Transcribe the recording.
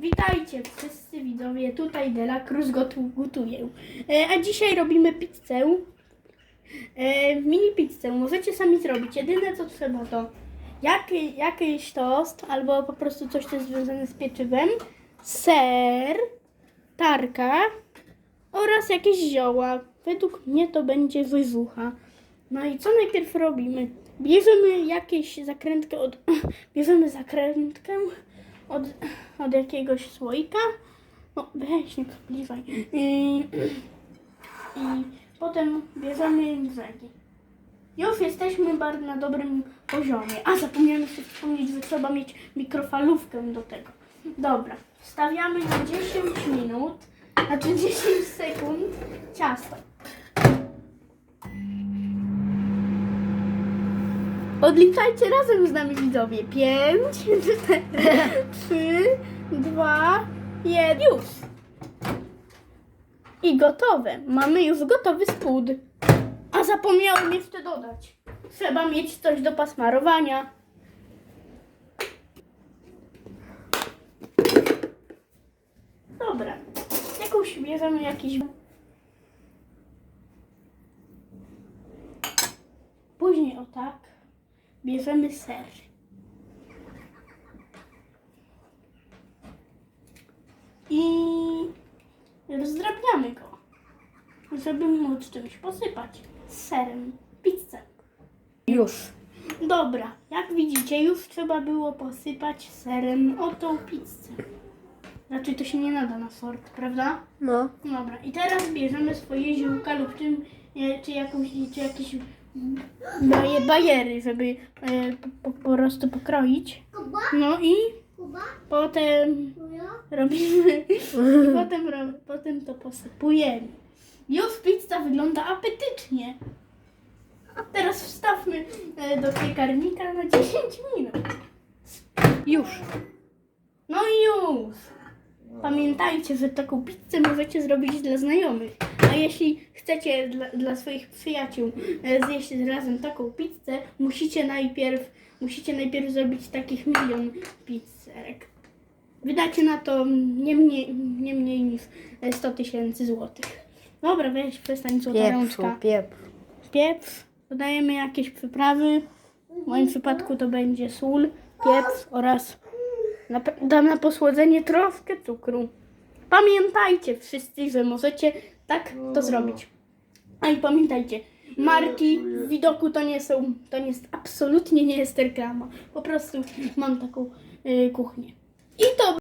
Witajcie wszyscy widzowie, tutaj Dela Cruz gotu- gotuje. E, a dzisiaj robimy pizzę. E, mini pizzę, możecie sami zrobić. Jedyne co trzeba to jaki, jakiś tost albo po prostu coś, co jest związane z pieczywem, ser, tarka oraz jakieś zioła. Według mnie to będzie wyżucha. No i co najpierw robimy? Bierzemy jakieś zakrętkę od... Bierzemy zakrętkę od, od jakiegoś słoika. No weź, nie kapliwaj. I, I potem bierzemy brzegi. Już jesteśmy bardzo na dobrym poziomie. A zapomniałem jeszcze wspomnieć, że trzeba mieć mikrofalówkę do tego. Dobra, wstawiamy na 10 minut, znaczy 10 sekund ciasto. Odliczajcie razem z nami widzowie. 5, 4, 3, 2, 1. Już. I gotowe. Mamy już gotowy spód. A zapomniałem jeszcze dodać. Trzeba mieć coś do pasmarowania. Dobra. Jakąś bierzemy jakiś... Później o tak bierzemy ser. I rozdrabniamy go, żeby móc czymś posypać. Z serem, pizzę. Już. Dobra, jak widzicie, już trzeba było posypać serem o tą pizzę. Raczej to się nie nada na sort, prawda? No. Dobra, i teraz bierzemy swoje ziółka lub czym, czy, jakąś, czy jakieś baje, bajery, żeby e, po, po prostu pokroić. No i potem robimy, i potem, ro, potem to posypujemy. Już pizza wygląda apetycznie. Teraz wstawmy e, do piekarnika na 10 minut. Już. No i już. Pamiętajcie, że taką pizzę możecie zrobić dla znajomych. A jeśli chcecie dla, dla swoich przyjaciół e, zjeść razem taką pizzę, musicie najpierw, musicie najpierw zrobić takich milion pizzerek. Wydacie na to nie mniej, nie mniej niż e, 100 tysięcy złotych. Dobra, weź przestań złota Pieprzu, rączka. pieprz. Pieprz, dodajemy jakieś przyprawy. W moim przypadku to będzie sól, pieprz oraz na, dam na posłodzenie troszkę cukru. Pamiętajcie wszyscy, że możecie tak to zrobić. A i pamiętajcie, marki w widoku to nie są, to nie jest absolutnie nie jest reklama. Po prostu mam taką y, kuchnię. I to